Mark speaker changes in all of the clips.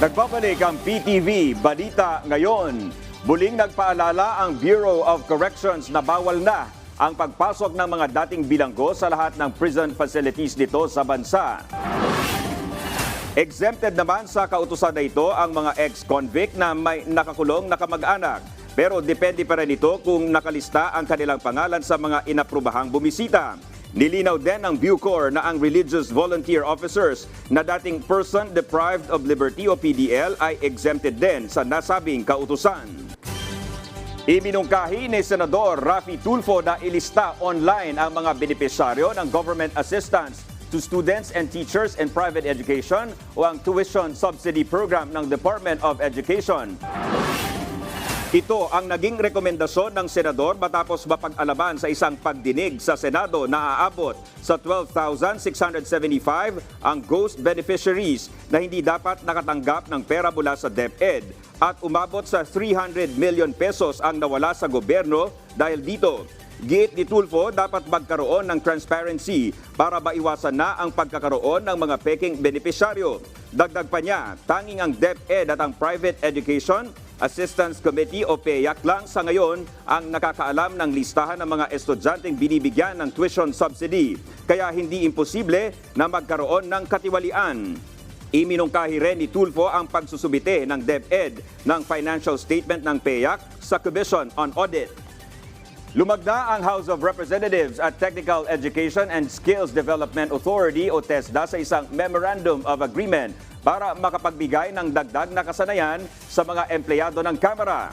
Speaker 1: Nagbabalik ang PTV Balita ngayon. Muling nagpaalala ang Bureau of Corrections na bawal na ang pagpasok ng mga dating bilanggo sa lahat ng prison facilities dito sa bansa. Exempted naman sa kautusan na ito ang mga ex-convict na may nakakulong na kamag-anak. Pero depende pa rin ito kung nakalista ang kanilang pangalan sa mga inaprubahang bumisita. Nilinaw din ng Bucor na ang religious volunteer officers na dating person deprived of liberty o PDL ay exempted din sa nasabing kautusan. Iminungkahi ni Senador Rafi Tulfo na ilista online ang mga benepisyaryo ng government assistance to students and teachers in private education o ang tuition subsidy program ng Department of Education. Ito ang naging rekomendasyon ng senador matapos mapag-alaman sa isang pagdinig sa Senado na aabot sa 12,675 ang ghost beneficiaries na hindi dapat nakatanggap ng pera mula sa DepEd at umabot sa 300 million pesos ang nawala sa gobyerno dahil dito. Giit ni Tulfo, dapat magkaroon ng transparency para maiwasan na ang pagkakaroon ng mga peking benepisyaryo. Dagdag pa niya, tanging ang DepEd at ang Private Education Assistance Committee o PEAC lang sa ngayon ang nakakaalam ng listahan ng mga estudyanteng binibigyan ng tuition subsidy. Kaya hindi imposible na magkaroon ng katiwalian. Iminungkahi rin ni Tulfo ang pagsusubite ng DepEd ng financial statement ng PEAC sa Commission on Audit. Lumagda ang House of Representatives at Technical Education and Skills Development Authority o TESDA sa isang Memorandum of Agreement para makapagbigay ng dagdag na kasanayan sa mga empleyado ng Kamara.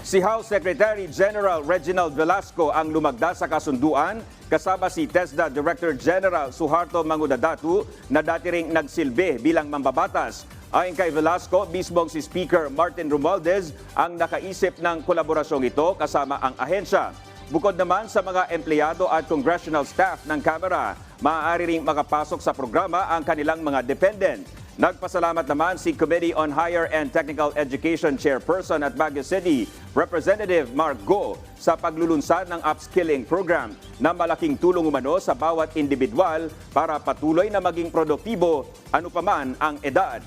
Speaker 1: Si House Secretary General Reginald Velasco ang lumagda sa kasunduan kasama si TESDA Director General Suharto Mangudadatu na dati ring nagsilbi bilang mambabatas. Ayon kay Velasco, mismong si Speaker Martin Romualdez ang nakaisip ng kolaborasyong ito kasama ang ahensya. Bukod naman sa mga empleyado at congressional staff ng Kamara, maaari ring makapasok sa programa ang kanilang mga dependent. Nagpasalamat naman si Committee on Higher and Technical Education Chairperson at Baguio City, Representative Mark Go, sa paglulunsad ng upskilling program na malaking tulong umano sa bawat individual para patuloy na maging produktibo ano paman ang edad.